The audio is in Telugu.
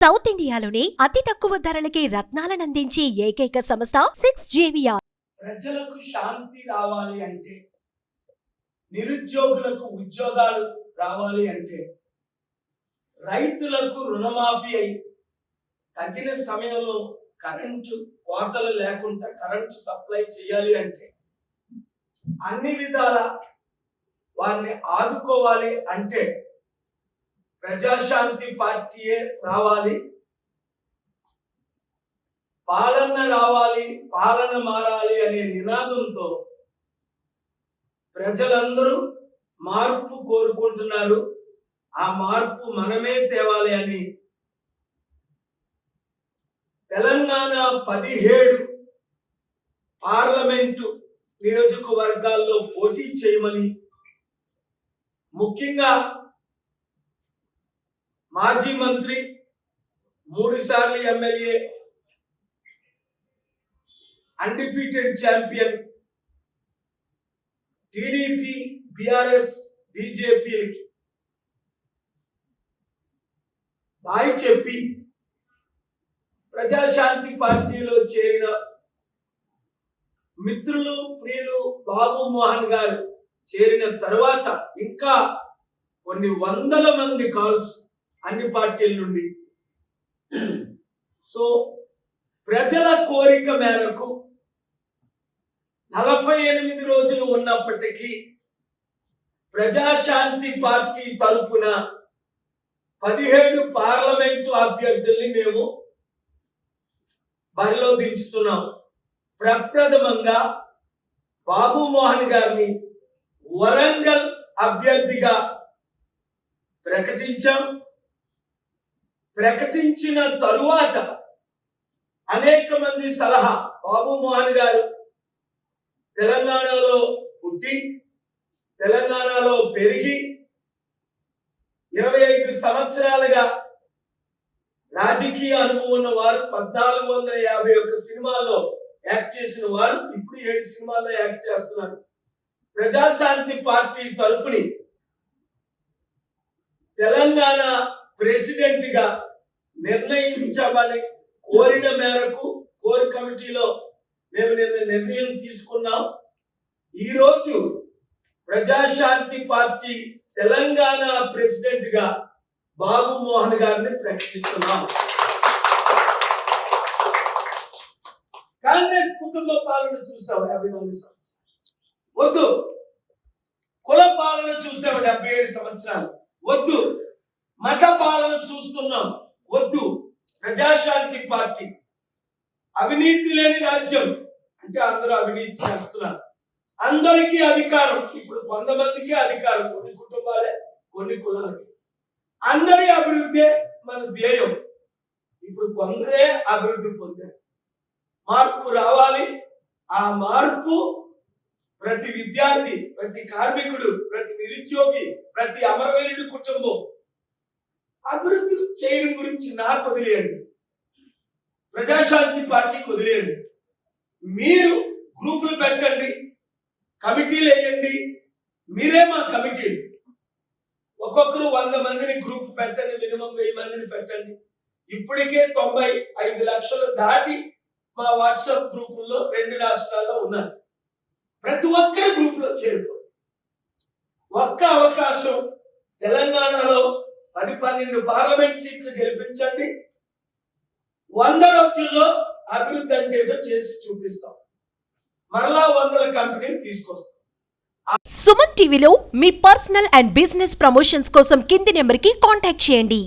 సౌత్ ఇండియాలోనే అతి తక్కువ ధరలకి రత్నాలనందించే ఏకైక సంస్థ సిక్స్ జేవిఆర్. ప్రజలకు శాంతి రావాలి అంటే నిరుద్యోగులకు ఉద్యోగాలు రావాలి అంటే రైతులకు రుణమాఫీ అయి తగిన సమయంలో కరెంటు కోతలు లేకుండా కరెంటు సప్లై చేయాలి అంటే అన్ని విధాల వారిని ఆదుకోవాలి అంటే ప్రజాశాంతి పార్టీయే రావాలి. పాలన రావాలి పాలన మారాలి అనే నినాదంతో ప్రజలందరూ మార్పు కోరుకుంటున్నారు. ఆ మార్పు మనమే తేవాలి అని తెలంగాణ పదిహేడు పార్లమెంటు నియోజకవర్గాల్లో పోటీ చేయమని ముఖ్యంగా మాజీ మంత్రి మూడు సార్లు MLA undefeated champion TDP BRS బీజేపీకి బాయి చెప్పి ప్రజాశాంతి పార్టీలో చేరిన మిత్రులు ప్రియులు బాబు మోహన్ గారు చేరిన తర్వాత ఇంకా కొన్ని వందల మంది కాల్స్ అన్ని పార్టీల నుండి. సో ప్రజల కోరిక మేరకు నలభై ఎనిమిది రోజులు ఉన్నప్పటికీ ప్రజాశాంతి పార్టీ తరపున పదిహేడు పార్లమెంటు అభ్యర్థుల్ని మేము బరిలో దించుతున్నాం. ప్రప్రథమంగా బాబు మోహన్ గారిని వరంగల్ అభ్యర్థిగా ప్రకటించాం. ప్రకటించిన తరువాత అనేక మంది సలహా బాబు మోహన్ గారు తెలంగాణలో పుట్టి తెలంగాణలో పెరిగి ఇరవై ఐదు సంవత్సరాలుగా రాజకీయ అనుభవం ఉన్న వారు పద్నాలుగు వందల యాభై ఒక్క సినిమాల్లో యాక్ట్ చేసిన వారు ఇప్పుడు ఏడు సినిమాల్లో యాక్ట్ చేస్తున్నారు. ప్రజాశాంతి పార్టీ తరపుని తెలంగాణ ప్రెసిడెంట్గా నిర్ణయించమని కోరిన మేరకు కోర్ కమిటీలో మేము నిన్న నిర్ణయం తీసుకున్నాం. ఈరోజు ప్రజాశాంతి పార్టీ తెలంగాణ ప్రెసిడెంట్గా బాబు మోహన్ గారిని ప్రకటిస్తున్నాం. కాంగ్రెస్ కుటుంబ పాలన చూసాం యాభై నాలుగు సంవత్సరాలు వద్దు. కుల పాలన చూసాం డెబ్బై ఏడు సంవత్సరాలు? వద్దు. మత పాలన చూస్తున్నాం. వద్దు. ప్రజాశాంతి పార్టీ. అవినీతి లేని రాజ్యం. అంటే అందరూ అవినీతి చేస్తున్నారు. అందరికీ అధికారం. ఇప్పుడు కొంతమందికి అధికారం. కొన్ని కుటుంబాలే కొన్ని కులాలకి. అందరి అభివృద్ధి మన ధ్యేయం. ఇప్పుడు కొందరే అభివృద్ధి పొందారు. మార్పు రావాలి. ఆ మార్పు ప్రతి విద్యార్థి ప్రతి కార్మికుడు ప్రతి నిరుద్యోగి ప్రతి అమరవీరుడి కుటుంబం అభివృద్ధి చేయడం గురించి నాకు వదిలేయండి. ప్రజాశాంతి పార్టీకి వదిలేయండి. మీరు గ్రూపులు పెట్టండి కమిటీలు వేయండి. మీరే మా కమిటీలు. ఒక్కొక్కరు వంద మందిని గ్రూప్ పెట్టండి మినిమం వెయ్యి మందిని పెట్టండి. ఇప్పటికే తొంభై ఐదు లక్షలు దాటి మా వాట్సాప్ గ్రూపుల్లో రెండు రాష్ట్రాల్లో ఉన్నారు ప్రతి ఒక్కరి గ్రూప్లో ఒక్క అవకాశం తెలంగాణలో పది పన్నెండు పార్లమెంట్ సీట్లు గెలిపించండి. వంద రోజుల్లో అభివృద్ధి అంటేటో చేసి చూపిస్తాం. మరలా వందల కంపెనీలు తీసుకొస్తాం. సుమన్ టీవీలో మీ పర్సనల్ అండ్ బిజినెస్ ప్రమోషన్స్ కోసం కింది నెంబర్కి కాంటాక్ట్ చేయండి.